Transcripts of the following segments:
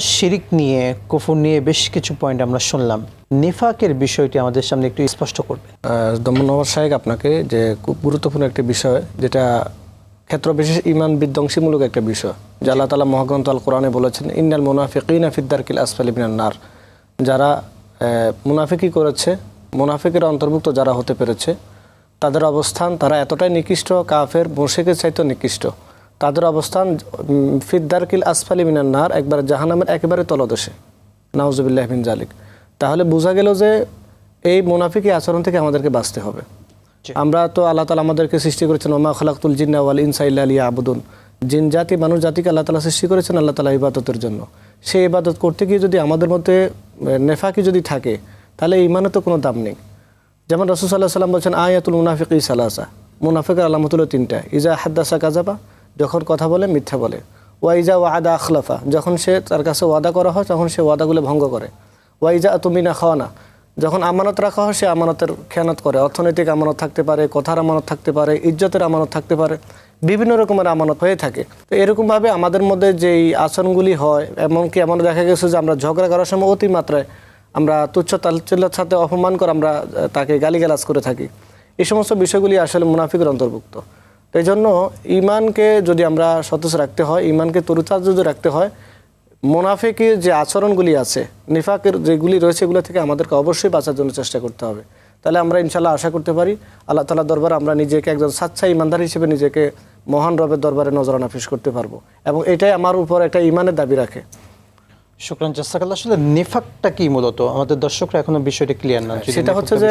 শিরিক নিয়ে কুফুর নিয়ে বেশ কিছু পয়েন্ট আমরা শুনলাম। নিফাকের বিষয়টি আমাদের সামনে একটু স্পষ্ট করবেন। আহ, সাহেব আপনাকে যে খুব গুরুত্বপূর্ণ একটি বিষয় যেটা ক্ষেত্র বিশেষ ইমান বিধ্বংসীমূলক একটা বিষয়। যে আল্লাহ তালা মহাগ্রন্থ আল কোরআনে বলেছেন ইন্নাল মুনাফিকিনা ফিদ্দারকিল আসফালি মিনান নার। যারা আহ, মুনাফিকি করেছে মুনাফিকের অন্তর্ভুক্ত যারা হতে পেরেছে তাদের অবস্থান তারা এতটাই নিকৃষ্ট কাফের মোশেকের চাইতে নিকৃষ্ট। তাদের অবস্থান? ফিদ্দারকিল আসফালি মিনার নার একবার জাহানামের একেবারে তলদেশে। নাউজুবিল্লাহ বিন জালিক। তাহলে বোঝা গেল যে এই মুনাফিকি আচরণ থেকে আমাদেরকে বাঁচতে হবে। আমরা তো আল্লাহ তালা আমাদেরকে সৃষ্টি করেছেন ওমা খালাকুল জিন্না ওয়াল ইনসা ইল্লা আলিয়া আবুদুন জিন জাতি মানুষ জাতিকে আল্লাহ তালা সৃষ্টি করেছেন আল্লাহ তালা ইবাদতের জন্য। সেই ইবাদত করতে গিয়ে যদি আমাদের মধ্যে নেফাকি যদি থাকে তাহলে ইমানে তো কোনো দাম নেই। যেমন রসুল সাল্লাহ সাল্লাম বলছেন আয়াতুল মুনাফিক সালাসা। মুনাফিকের আলামত হলো তিনটা। ইজা হাদ্দাসা কাজাবা যখন কথা বলে, মিথ্যা বলে। ওয়াইজা ওয়াদা আখলাফা, যখন সে তার কাছে ওয়াদা করা হয়, তখন সে ওয়াদাগুলো ভঙ্গ করে। ওয়াইজা তুমিনা খাওয়ানা, যখন আমানত রাখা হয়, সে আমানতের খেয়ানত করে। অর্থনৈতিক আমানত থাকতে পারে, কথার আমানত থাকতে পারে, ইজ্জতের আমানত থাকতে পারে, বিভিন্ন রকমের আমানত হয়ে থাকে। তো এরকমভাবে আমাদের মধ্যে যেই আচরণগুলি হয়, এমনকি এমন দেখা গেছে যে আমরা ঝগড়া করার সময় অতিমাত্রায় আমরা তুচ্ছ তালচিল্লার সাথে অপমান করে আমরা তাকে গালিগালাজ করে থাকি। এই সমস্ত বিষয়গুলি আসলে মুনাফিকের অন্তর্ভুক্ত। তো এই জন্য ইমানকে যদি আমরা সতেজ রাখতে হয় ইমানকে তরুচার যদি রাখতে হয় মোনাফিকের যে আচরণগুলি আছে নিফাকের যেগুলি রয়েছে এগুলো থেকে আমাদেরকে অবশ্যই বাঁচার জন্য চেষ্টা করতে হবে। তাহলে আমরা ইনশাল্লাহ আশা করতে পারি আল্লাহ তালা দরবারে আমরা নিজেকে একজন সাচ্চা ইমানদার হিসেবে নিজেকে মহান রবের দরবারে নজরানা পেশ করতে পারব। এবং এটাই আমার উপর একটা ইমানের দাবি রাখে। শুক্রান জাসাকাল্লাহ আসলে নিফাকটা কি মূলত? আমাদের দর্শকরা এখনও বিষয়টা ক্লিয়ার না। সেটা হচ্ছে যে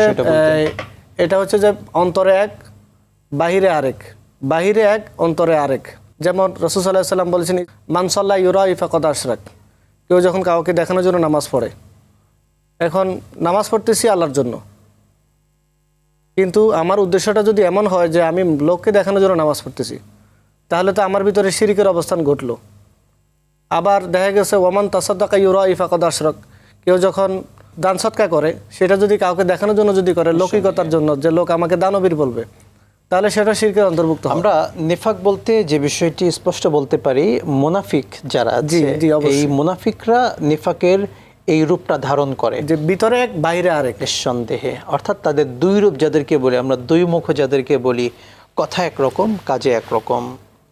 এটা হচ্ছে যে অন্তরে এক বাহিরে আরেক। বাহিরে এক অন্তরে আরেক। যেমন রসুল সাল্লাহ সাল্লাম বলেছেন মানসাল্লাহ ইউরা ইফাকত আশরাক। কেউ যখন কাউকে দেখানোর জন্য নামাজ পড়ে এখন নামাজ পড়তেছি আল্লাহর জন্য। কিন্তু আমার উদ্দেশ্যটা যদি এমন হয় যে আমি লোককে দেখানোর জন্য নামাজ পড়তেছি তাহলে তো আমার ভিতরে শিরিকের অবস্থান ঘটলো। আবার দেখা গেছে ওমান তাসাদ্দাকা ইউরা ইফাকত আশরক। কেউ যখন দান সৎকা করে সেটা যদি কাউকে দেখানোর জন্য যদি করে লৌকিকতার জন্য যে লোক আমাকে দানবীর বলবে। তাহলে সেটা শিরকের অন্তর্ভুক্ত আমরা নেফাক বলতে যে বিষয়টি স্পষ্ট বলতে পারি মোনাফিক যারা। এই মুনাফিকরা নেফাকের এই রূপটা ধারণ করে। যে ভিতরে এক বাইরে আরেক। নিঃসন্দেহে। অর্থাৎ তাদের দুই রূপ যাদেরকে বলি আমরা দুই মুখ যাদেরকে বলি কথা একরকম কাজে একরকম।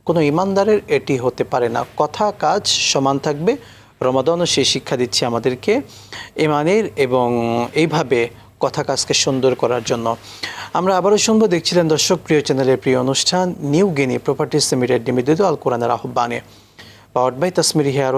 কোনো ইমানদারের এটি হতে পারে না। কথা কাজ সমান থাকবে। রমাদানও সেই শিক্ষা দিচ্ছে আমাদেরকে। ইমানের এবং এইভাবে কথা কাজকে সুন্দর করার জন্য। আমরা আবারও শুনব, দেখছিলেন দর্শক, প্রিয় চ্যানেলের প্রিয় অনুষ্ঠান, নিউ গিনি প্রপার্টিস লিমিটেড নিবেদিত আল কোরআনের আহ্বানে। Power by তসমির hair